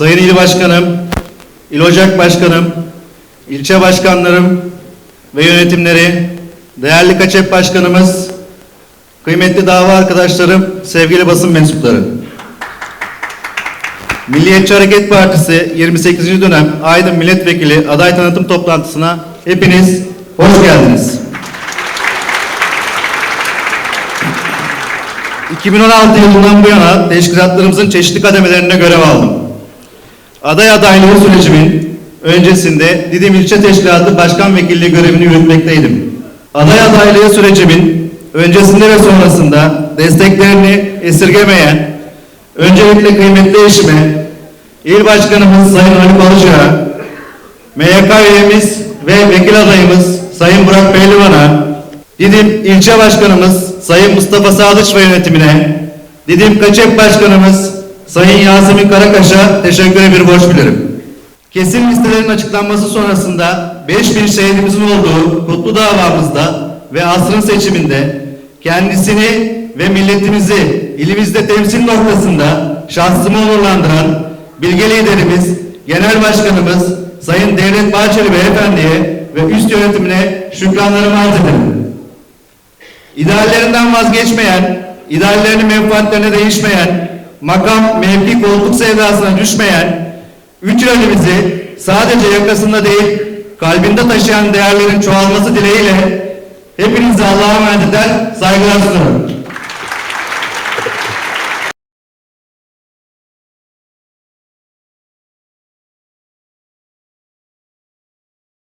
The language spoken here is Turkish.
Sayın İl Başkanım, İl Ocak Başkanım, ilçe başkanlarım ve yönetimleri, değerli Kaçep Başkanımız, kıymetli dava arkadaşlarım, sevgili basın mensupları. Milliyetçi Hareket Partisi 28. dönem Aydın Milletvekili aday tanıtım toplantısına hepiniz hoş geldiniz. 2016 yılından bu yana teşkilatlarımızın çeşitli kademelerinde görev aldım. Aday adaylığı sürecimin öncesinde Didim İlçe Teşkilatı Başkan Vekilliği görevini yürütmekteydim. Aday adaylığı sürecimin öncesinde ve sonrasında desteklerini esirgemeyen, öncelikle kıymetli eşime, İl Başkanımız Sayın Haluk Alıcı'ya, MYK üyemiz ve vekil adayımız Sayın Burak Pehlivan'a, Didim İlçe Başkanımız Sayın Mustafa Sadıç ve yönetimine, Didim Kaçep Başkanımız Sayın Yasemin Karakaş'a teşekkür bir borç bilirim. Kesin listelerin açıklanması sonrasında 5000 şehidimizin olduğu kutlu davamızda ve asrın seçiminde kendisini ve milletimizi ilimizde temsil noktasında şahsımı onurlandıran bilge liderimiz, genel başkanımız Sayın Devlet Bahçeli Beyefendi'ye ve üst yönetimine şükranlarımı arz ederim. İdeallerinden vazgeçmeyen, ideallerini menfaatlerine değişmeyen, makam, mevki, koltuk sevdasına düşmeyen, üç yönümüzü sadece yakasında değil, kalbinde taşıyan değerlerin çoğalması dileğiyle hepinize Allah'a emanet eder, saygılar sunuyorum.